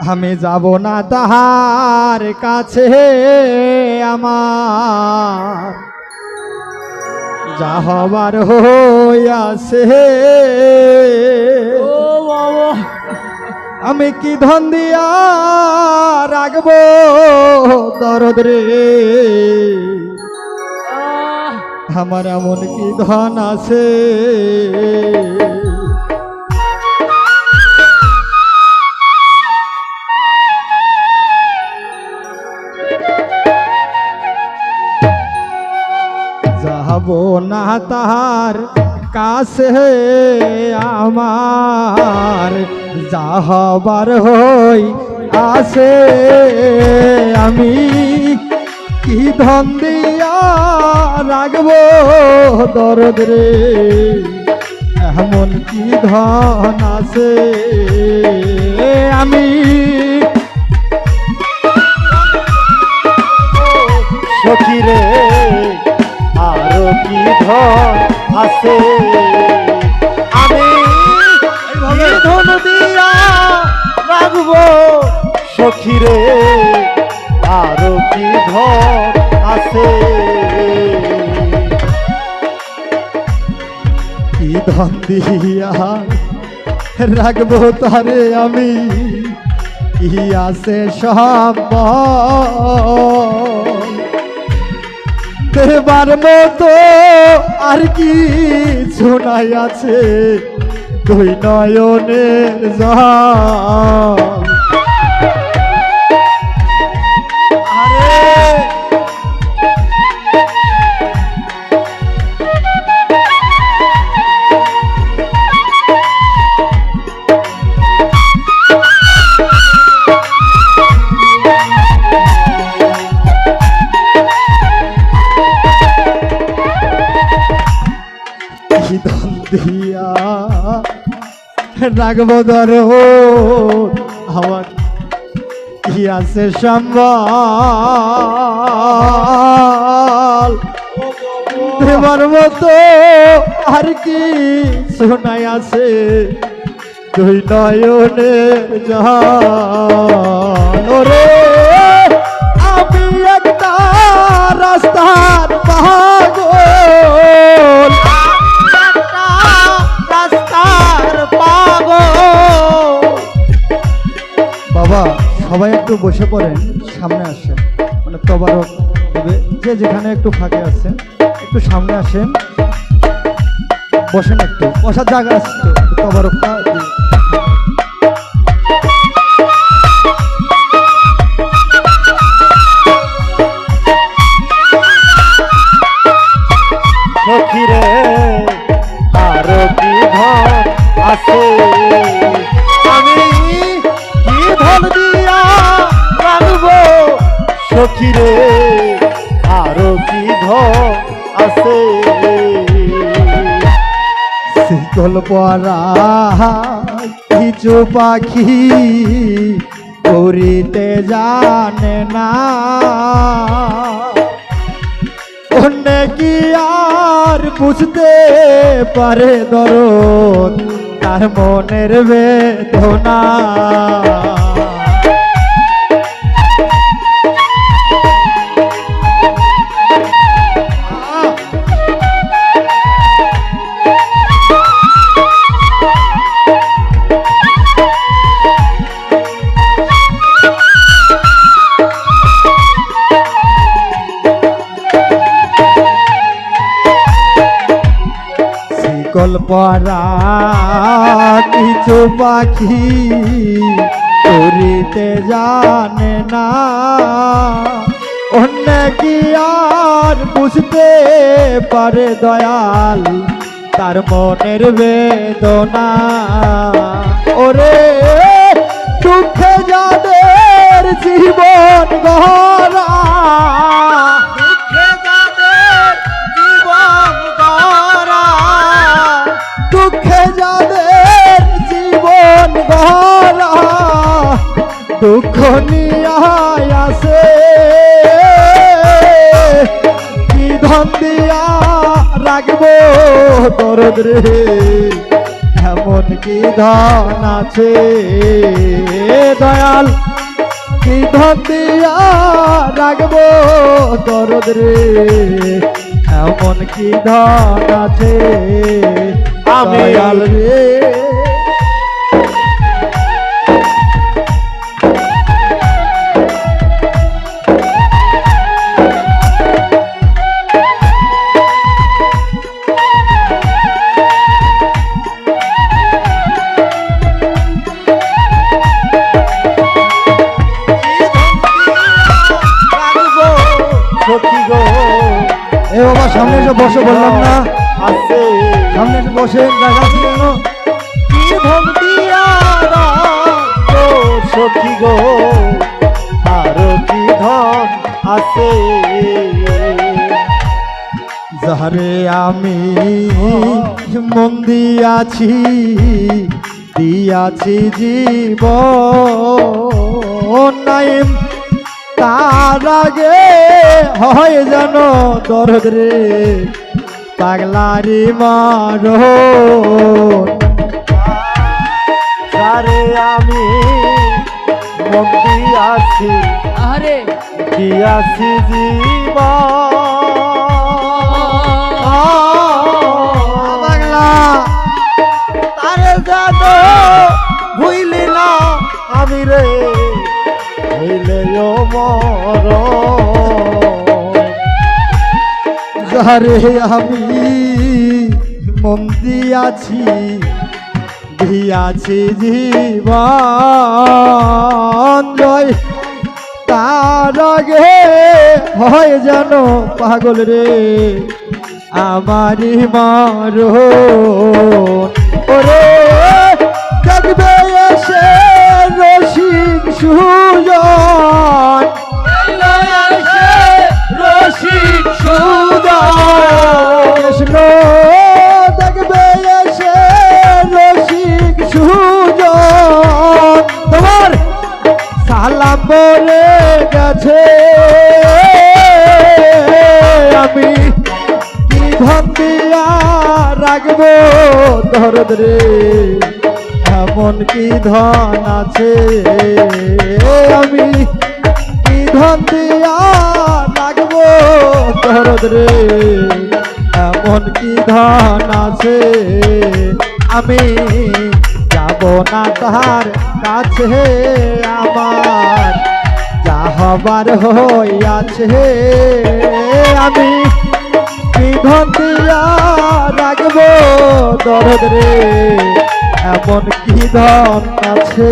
আমি যাব না তাহার কাছে আমার। যা হবার হইয়াছে। আমি কি ধন দিয়া রাখব দরদ রে আমার এমন কি ধন আছে? যাব না তাহার কাছে আমার। যা হবার হই আছে আমি কি ধন দিয়া রাখব দরদ রে? এমন কি ধন আছে আমি সখী রে আরও কি ধন আছে? কি ধন দিয়া রাখব তারে আমি? কি আছে সব দেবার মতো আর কি শোনাই আছে, দুই নয়নের জল। রাখব ধর আমার কি আছে সম্বল? দেবার মতো আর কি শোনাই আছে। দুই নয়নের জান বসে পড়েন সামনে আসেন মানে তবারক যে যেখানে একটু ফাঁকে আছেন একটু সামনে আসেন। বসেন একটু। বসার জায়গা আছে তবারকটা সখী রে, আরও কি ধন আছে? শিকল পরা কিছু পাখি উড়িতে জানে না। অন্য কি আর বুঝতে পারে দরদ? তার মনের বেদনা। পরা কিছু পাখি উড়িতে জানে না। অন্য কি আর বুঝতে পারে দয়াল? তার মনের বেদনা। ওরে, দুঃখে যাদের জীবন গহরা দুঃখ নিয়ে আসে। কি ধন দিয়া রাখব দরদ রে এমন কি ধন আছে? দয়াল কি ধন দিয়া রাখব দরদ রে এমন কি ধন আছে? আমি- দয়াল রে। এ বাবা সামনে এসে বসে বললাম না। আছে। সামনে এসে বসে দেখা আছে কেন কি রাখব সখী গো। আরও কি ধন আছে? যাহারে আমি মন দিয়াছি দিয়াছি জীব নাইম তার আগে হয় যেন দরদ রে পাগলারি মার আরে আমি মন্দির আছি আরে আছি জীবন। যারে আমি মন দিয়াছি দিয়াছি জীবন তার আগে হয় যেন পাগল রে, আমারই মারো ওরে দেখবে এসে রসিক সুজন। আমি কি ধন দিয়া রাখব দরদ রে? এমন কি ধন আছে? আমি কি ধন দিয়া রাখব দরদ রে? এমন কি ধন আছে? আমি যাব না তার কাছে আমার, যা হবার হইয়াছে। আমি ধন রাখব দরদ এমন কি ধন আছে?